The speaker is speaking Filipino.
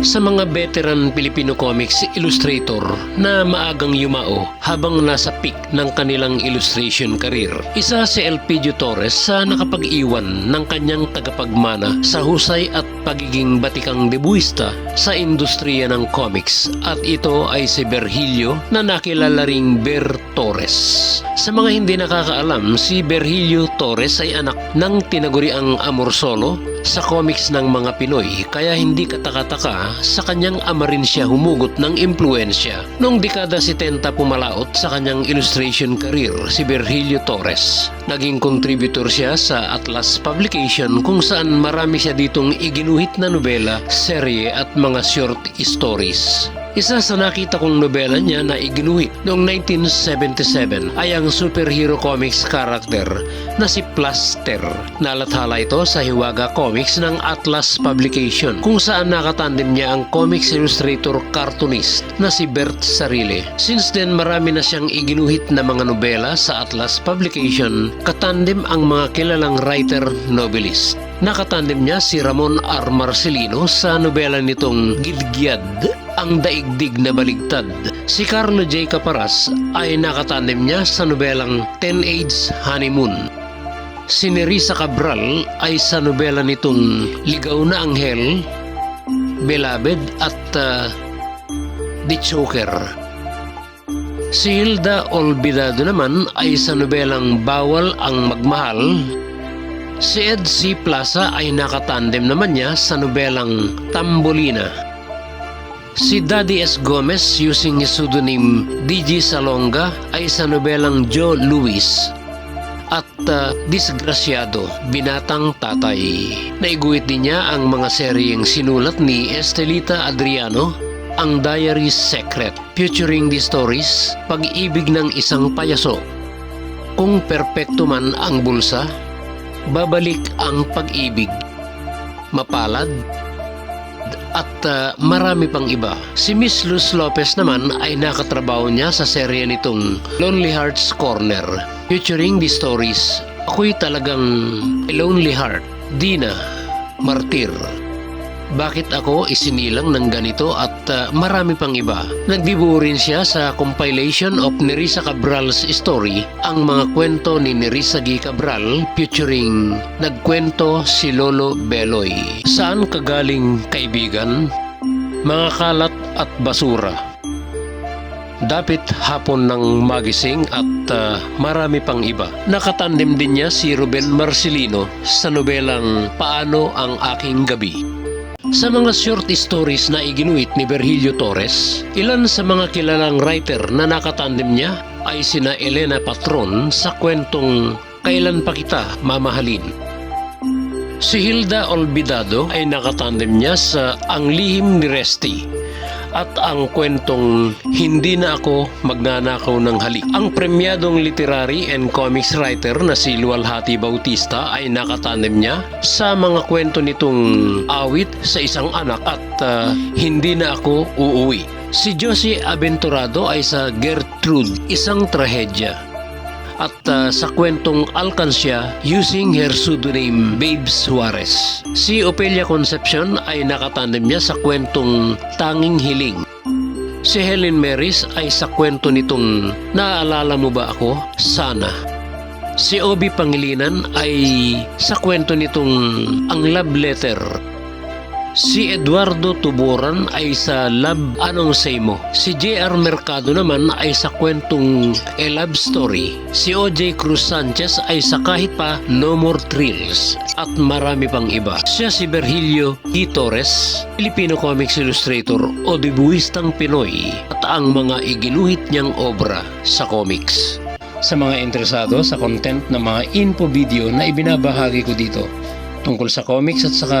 sa mga veteran Filipino comics illustrator na maagang yumao habang nasa peak ng kanilang illustration career. Isa si Elpidio Torres sa nakapag-iwan ng kanyang tagapagmana sa husay at pagiging batikang debuista sa industriya ng comics at ito ay si Berhilio na nakilala ring Ber Torres. Sa mga hindi nakakaalam, si Berhilio Torres ay anak ng tinaguriang Amor Solo sa comics ng mga Pinoy kaya hindi katakataka sa kanyang ama rin siya humugot ng impluensya. Noong dekada 70 pumalaot sa kanyang illustration career si Virgilio Torres. Naging contributor siya sa Atlas Publication kung saan marami siya ditong iginuhit na nobela, serye at mga short stories. Isa sa nakita kong nobela niya na iginuhit noong 1977 ay ang superhero comics character na si Plaster. Nalathala ito sa Hiwaga Comics ng Atlas Publication kung saan nakatandem niya ang comics illustrator cartoonist na si Bert Sarile. Since then marami na siyang iginuhit na mga nobela sa Atlas Publication katandem ang mga kilalang writer novelist. Nakatandem niya si Ramon R. Marcelino sa nobela nitong Gilgiad, Ang Daigdig na Baligtad. Si Carlo J. Caparas ay nakatandem niya sa nobelang Ten Age Honeymoon. Si Nerissa Cabral ay sa nobela nitong Ligaw na Anghel, Beloved at uh, The Choker. Si Hilda Olvidado naman ay sa nobelang Bawal ang Magmahal Si Ed C. Plaza ay nakatandem naman niya sa nobelang Tambolina. Si Daddy S. Gomez using his pseudonym DJ Salonga ay sa nobelang Joe Louis at uh, Disgraciado, Binatang Tatay. Naiguhit din niya ang mga seryeng sinulat ni Estelita Adriano, ang Diary Secret, featuring the stories Pag-ibig ng isang payaso, Kung perpekto man ang bulsa, babalik ang pag-ibig, mapalad, at uh, marami pang iba. Si Miss Luz Lopez naman ay nakatrabaho niya sa serye nitong Lonely Hearts Corner featuring the stories Ako'y talagang lonely heart, Dina, Martir, bakit ako isinilang ng ganito at uh, marami pang iba. Nagbibuo rin siya sa compilation of Nerissa Cabral's story, ang mga kwento ni Nerissa G. Cabral featuring Nagkwento si Lolo Beloy. Saan kagaling kaibigan? Mga kalat at basura. Dapit hapon ng magising at uh, marami pang iba. Nakatandem din niya si Ruben Marcelino sa nobelang Paano ang aking gabi. Sa mga short stories na iginuit ni Virgilio Torres, ilan sa mga kilalang writer na nakatandem niya ay sina Elena Patron sa kwentong Kailan pa kita mamahalin. Si Hilda Olvidado ay nakatandem niya sa Ang Lihim ni Resti at ang kwentong Hindi na ako magnanakaw ng halik. Ang premyadong literary and comics writer na si Lualhati Bautista ay nakatanim niya sa mga kwento nitong awit sa isang anak at uh, Hindi na ako uuwi. Si Josie Aventurado ay sa Gertrude, isang trahedya at uh, sa kwentong Alcancia using her pseudonym Babes Suarez. Si Opelia Concepcion ay nakatandem niya sa kwentong Tanging Hiling. Si Helen Maris ay sa kwento nitong Naaalala mo ba ako? Sana. Si Obi Pangilinan ay sa kwento nitong Ang Love Letter Si Eduardo Tuburan ay sa Love Anong Say Mo. Si J.R. Mercado naman ay sa kwentong A Love Story. Si O.J. Cruz Sanchez ay sa kahit pa No More Thrills at marami pang iba. Siya si Virgilio D. Torres, Filipino Comics Illustrator o debuistang Pinoy at ang mga iginuhit niyang obra sa comics. Sa mga interesado sa content ng mga info video na ibinabahagi ko dito tungkol sa comics at saka